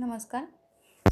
नमस्कार.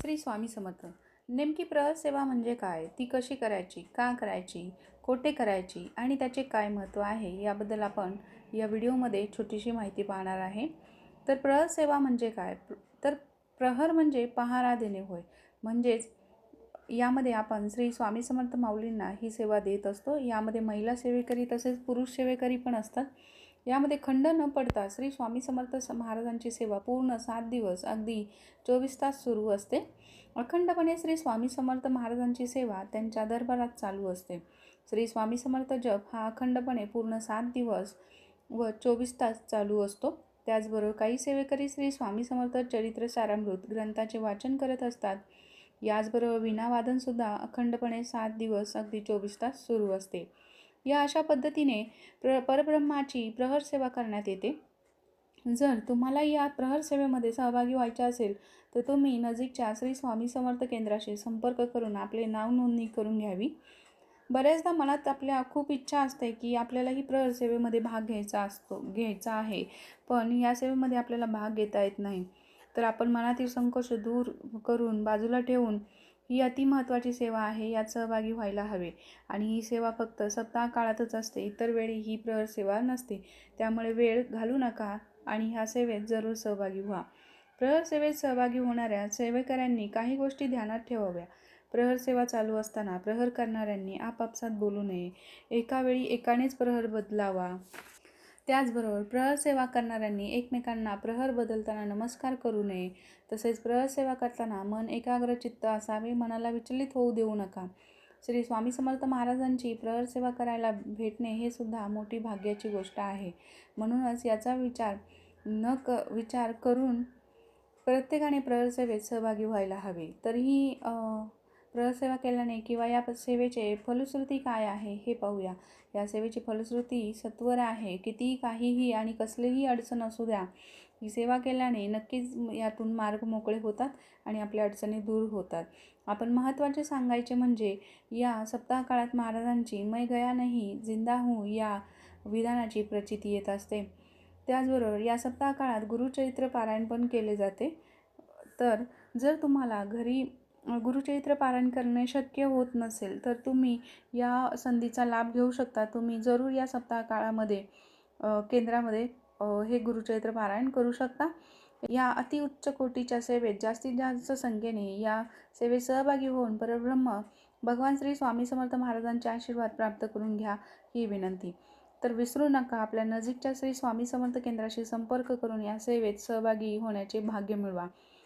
श्री स्वामी समर्थ. नेमकी प्रहर सेवा म्हणजे काय? ती कशी करायची? का करायची? कोठे करायची? आणि त्याचे काय महत्त्व आहे? याबद्दल आपण या व्हिडिओमध्ये छोटीशी माहिती पाहणार आहे. तर प्रहर सेवा म्हणजे काय? तर प्रहर म्हणजे पहारा देणे होय. म्हणजेच यामध्ये आपण श्री स्वामी समर्थ माऊलींना ही सेवा देत असतो. यामध्ये महिला सेवेकरी तसेच पुरुष सेवेकरी पण असतात. यामध्ये खंड न पडता श्री स्वामी समर्थ महाराजांची सेवा पूर्ण सात दिवस अगदी चोवीस तास सुरू असते. अखंडपणे श्री स्वामी समर्थ महाराजांची सेवा त्यांच्या दरबारात चालू असते. श्री स्वामी समर्थ जप हा अखंडपणे पूर्ण सात दिवस व चोवीस तास चालू असतो. त्याचबरोबर काही सेवेकरी श्री स्वामी समर्थ चरित्र सारामृत ग्रंथाचे वाचन करत असतात. याचबरोबर विणावादनसुद्धा अखंडपणे सात दिवस अगदी चोवीस तास सुरू असते. या अशा पद्धतीने प्र परब्रह्माची प्रहर सेवा करण्यात येते. जर तुम्हाला या प्रहर सेवेमध्ये सहभागी व्हायचे असेल तर तुम्ही नजीकच्या श्री स्वामी समर्थ केंद्राशी संपर्क करून आपले नाव नोंदणी करून घ्यावी. बऱ्याचदा मनात आपल्या खूप इच्छा असते की आपल्यालाही प्रहर सेवेमध्ये भाग घ्यायचा असतो घ्यायचा आहे पण या सेवेमध्ये आपल्याला भाग घेता येत नाही. तर आपण मनातील संकोच दूर करून बाजूला ठेवून ही अति महत्त्वाची सेवा आहे यात सहभागी व्हायला हवे. आणि ही सेवा फक्त सप्ताह काळातच असते इतर वेळी ही प्रहर सेवा नसते. त्यामुळे वेळ घालू नका आणि ह्या सेवेत जरूर सहभागी व्हा. प्रहर सेवेत सहभागी होणाऱ्या सेवेकऱ्यांनी काही गोष्टी ध्यानात ठेवाव्या. प्रहर सेवा चालू असताना प्रहर करणाऱ्यांनी आपापसात बोलू नये. एकावेळी एकानेच प्रहर बदलावा. त्याचबरोबर प्रहरसेवा करणाऱ्यांनी एकमेकांना प्रहर बदलताना नमस्कार करू नये. तसेच प्रहरसेवा करताना मन एकाग्रचित्त असावे मनाला विचलित होऊ देऊ नका. श्री स्वामी समर्थ महाराजांची प्रहरसेवा करायला भेटणे हे सुद्धा मोठी भाग्याची गोष्ट आहे. म्हणूनच याचा विचार न क विचार करून प्रत्येकाने प्रहर सेवेत सहभागी व्हायला हवे. तरीही सेवा केल्याने किंवा या सेवेचे फलश्रुती काय आहे हे पाहूया. या सेवेची फलश्रुती सत्वर आहे. कितीही काहीही आणि कसलीही अडचण असू द्या ही सेवा केल्याने नक्कीच यातून मार्ग मोकळे होतात आणि आपल्या अडचणी दूर होतात. आपण महत्त्वाचे सांगायचे म्हणजे या सप्ताह काळात महाराजांची मै गया नाही जिंदा हूँ या विधानाची प्रचिती येत असते. त्याचबरोबर या सप्ताह काळात गुरुचरित्र पारायण पण केले जाते. तर जर तुम्हाला घरी गुरुचरित्र पारायण करणे शक्य होत नसेल तर तुम्ही या संधीचा लाभ घेऊ शकता. तुम्ही जरूर या सप्ताह काळामध्ये केंद्रामध्ये हे गुरुचरित्र पारायण करू शकता. या अतिउच्च कोटीच्या सेवेत जास्तीत जास्त संख्येने या सेवेत सहभागी होऊन परब्रह्म भगवान श्री स्वामी समर्थ महाराजांचे आशीर्वाद प्राप्त करून घ्या ही विनंती. तर विसरू नका आपल्या नजीकच्या श्री स्वामी समर्थ केंद्राशी संपर्क करून या सेवेत सहभागी होण्याचे भाग्य मिळवा.